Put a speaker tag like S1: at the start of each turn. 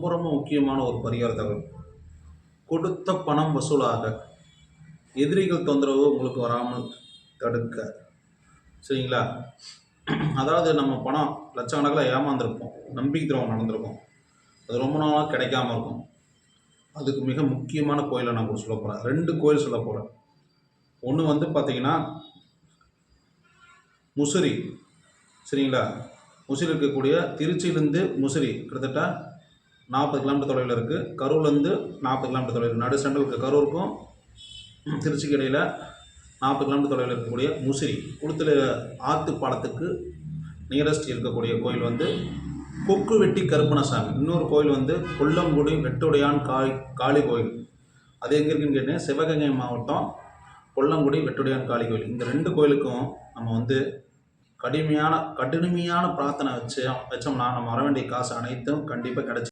S1: ரொம்ப ரொம்ப முக்கியமான ஒரு பரிகார தகவல். கொடுத்த பணம் வசூலாக எதிரிகள் தொந்தரவு உங்களுக்கு வராமல் தடுக்க. சரிங்களா? அதாவது நம்ம பணம் லட்சக்கணக்கில் ஏமாந்துருப்போம். நம்பிக்கை துரோகம் நடந்திருக்கும். அது ரொம்ப நாளாக கிடைக்காம இருக்கும். அதுக்கு மிக முக்கியமான கோயிலை நான் உங்களுக்கு சொல்ல போகிறேன் ரெண்டு கோயில் சொல்ல போகிறேன் ஒன்று வந்து பார்த்தீங்கன்னா முசிறி. சரிங்களா? முசிறி இருக்கக்கூடிய திருச்சியிலேருந்து முசிறி. கிட்டத்தட்ட நாற்பது கிலோமீட்டர் தொலைவில் இருக்குது கரூர்லேருந்து நாற்பது கிலோமீட்டர் தொலைவில் நடு சென்ட்ரலுக்கு கரூருக்கும் திருச்சிக்கு இடையில் நாற்பது கிலோமீட்டர் தொலைவில் இருக்கக்கூடிய முசிறி குளத்தில் ஆற்று பாலத்துக்கு நியரஸ்ட் இருக்கக்கூடிய கோயில் வந்து கொக்கு வெட்டி கருப்பணசாமி. இன்னொரு கோயில் வந்து கொல்லங்குடி வெட்டுடையான் காளி காளி கோயில். அது எங்கே இருக்குன்னு கேட்டேன் சிவகங்கை மாவட்டம் கொல்லங்குடி வெட்டுடையான் காளி கோயில். இந்த ரெண்டு கோயிலுக்கும் நம்ம வந்து கடுமையான கடுமையான பிரார்த்தனை வச்சு வச்சோம்னா நம்ம வர வேண்டிய காசு அனைத்தும் கண்டிப்பாக கிடைச்சி